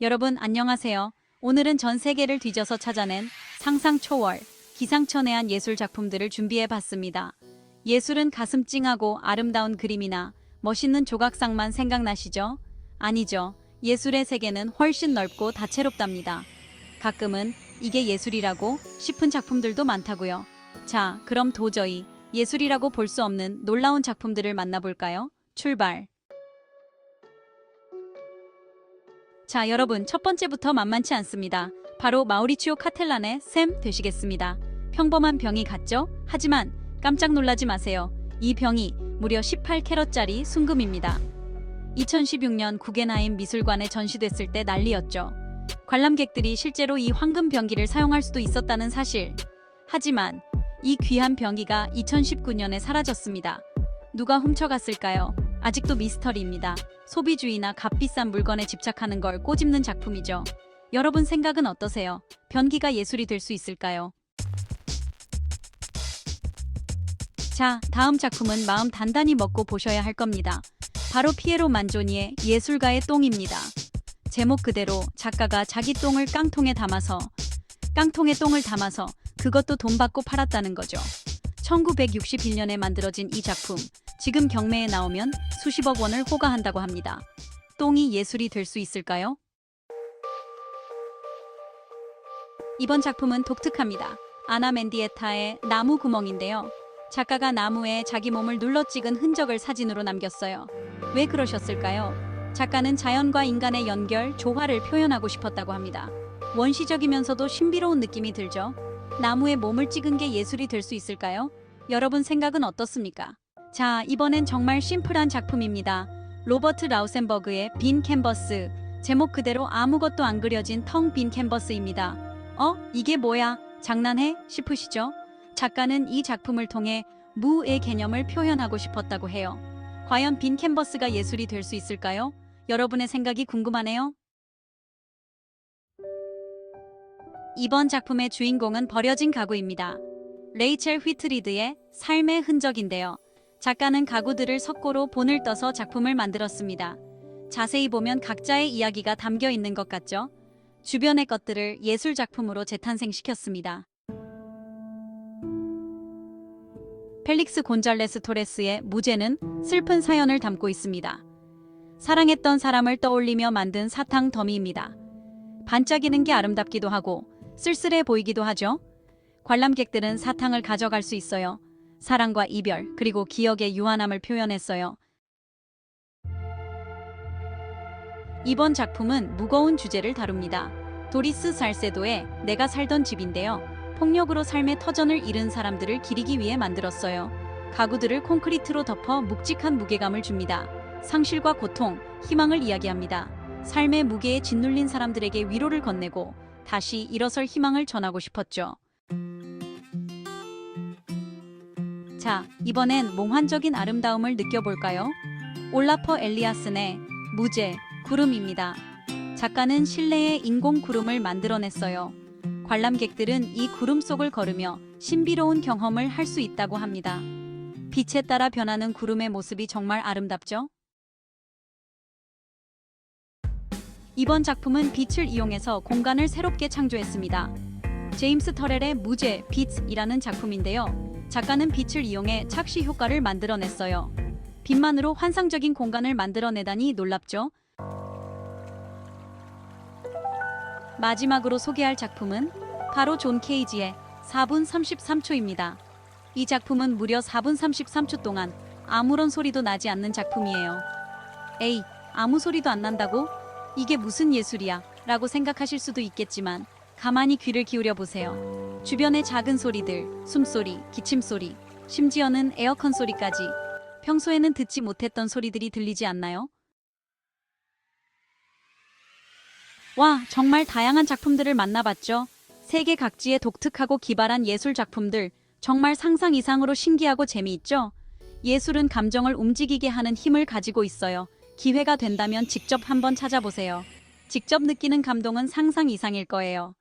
여러분 안녕하세요. 오늘은 전 세계를 뒤져서 찾아낸 상상 초월, 기상천외한 예술 작품들을 준비해 봤습니다. 예술은 가슴 찡하고 아름다운 그림이나 멋있는 조각상만 생각나시죠? 아니죠. 예술의 세계는 훨씬 넓고 다채롭답니다. 가끔은 이게 예술이라고 싶은 작품들도 많다고요. 자, 그럼 도저히 예술이라고 볼 수 없는 놀라운 작품들을 만나볼까요? 출발! 자, 여러분, 첫 번째부터 만만치 않습니다. 바로 마우리치오 카텔란의 샘 되시겠습니다. 평범한 병이 같죠? 하지만 깜짝 놀라지 마세요. 이 병이 무려 18캐럿짜리 순금입니다. 2016년 구겐하임 미술관에 전시됐을 때 난리였죠. 관람객들이 실제로 이 황금 병기를 사용할 수도 있었다는 사실. 하지만 이 귀한 병기가 2019년에 사라졌습니다. 누가 훔쳐갔을까요? 아직도 미스터리입니다. 소비주의나 값비싼 물건에 집착하는 걸 꼬집는 작품이죠. 여러분 생각은 어떠세요? 변기가 예술이 될 수 있을까요? 자, 다음 작품은 마음 단단히 먹고 보셔야 할 겁니다. 바로 피에로 만조니의 예술가의 똥입니다. 제목 그대로 작가가 자기 똥을 깡통에 담아서 깡통에 똥을 담아서 그것도 돈 받고 팔았다는 거죠. 1961년에 만들어진 이 작품, 지금 경매에 나오면 수십억 원을 호가한다고 합니다. 똥이 예술이 될 수 있을까요? 이번 작품은 독특합니다. 아나 맨디에타의 나무 구멍인데요. 작가가 나무에 자기 몸을 눌러 찍은 흔적을 사진으로 남겼어요. 왜 그러셨을까요? 작가는 자연과 인간의 연결, 조화를 표현하고 싶었다고 합니다. 원시적이면서도 신비로운 느낌이 들죠. 나무에 몸을 찍은 게 예술이 될 수 있을까요? 여러분 생각은 어떻습니까? 자, 이번엔 정말 심플한 작품입니다. 로버트 라우센버그의 빈 캔버스. 제목 그대로 아무것도 안 그려진 텅 빈 캔버스입니다. 어? 이게 뭐야? 장난해? 싶으시죠? 작가는 이 작품을 통해 무의 개념을 표현하고 싶었다고 해요. 과연 빈 캔버스가 예술이 될 수 있을까요? 여러분의 생각이 궁금하네요. 이번 작품의 주인공은 버려진 가구입니다. 레이첼 휘트리드의 삶의 흔적인데요. 작가는 가구들을 석고로 본을 떠서 작품을 만들었습니다. 자세히 보면 각자의 이야기가 담겨 있는 것 같죠? 주변의 것들을 예술 작품으로 재탄생시켰습니다. 펠릭스 곤잘레스 토레스의 무제는 슬픈 사연을 담고 있습니다. 사랑했던 사람을 떠올리며 만든 사탕 더미입니다. 반짝이는 게 아름답기도 하고 쓸쓸해 보이기도 하죠. 관람객들은 사탕을 가져갈 수 있어요. 사랑과 이별, 그리고 기억의 유한함을 표현했어요. 이번 작품은 무거운 주제를 다룹니다. 도리스 살세도의 내가 살던 집인데요. 폭력으로 삶의 터전을 잃은 사람들을 기리기 위해 만들었어요. 가구들을 콘크리트로 덮어 묵직한 무게감을 줍니다. 상실과 고통, 희망을 이야기합니다. 삶의 무게에 짓눌린 사람들에게 위로를 건네고 다시 일어설 희망을 전하고 싶었죠. 자, 이번엔 몽환적인 아름다움을 느껴볼까요? 올라퍼 엘리아슨의 무제, 구름입니다. 작가는 실내에 인공 구름을 만들어냈어요. 관람객들은 이 구름 속을 걸으며 신비로운 경험을 할 수 있다고 합니다. 빛에 따라 변하는 구름의 모습이 정말 아름답죠? 이번 작품은 빛을 이용해서 공간을 새롭게 창조했습니다. 제임스 터렐의 무제, 빛이라는 작품인데요. 작가는 빛을 이용해 착시 효과를 만들어냈어요. 빛만으로 환상적인 공간을 만들어내다니 놀랍죠? 마지막으로 소개할 작품은 바로 존 케이지의 4분 33초입니다. 이 작품은 무려 4분 33초 동안 아무런 소리도 나지 않는 작품이에요. 에이, 아무 소리도 안 난다고? 이게 무슨 예술이야? 라고 생각하실 수도 있겠지만 가만히 귀를 기울여 보세요. 주변의 작은 소리들, 숨소리, 기침소리, 심지어는 에어컨 소리까지 평소에는 듣지 못했던 소리들이 들리지 않나요? 와, 정말 다양한 작품들을 만나봤죠. 세계 각지의 독특하고 기발한 예술 작품들, 정말 상상 이상으로 신기하고 재미있죠? 예술은 감정을 움직이게 하는 힘을 가지고 있어요. 기회가 된다면 직접 한번 찾아보세요. 직접 느끼는 감동은 상상 이상일 거예요.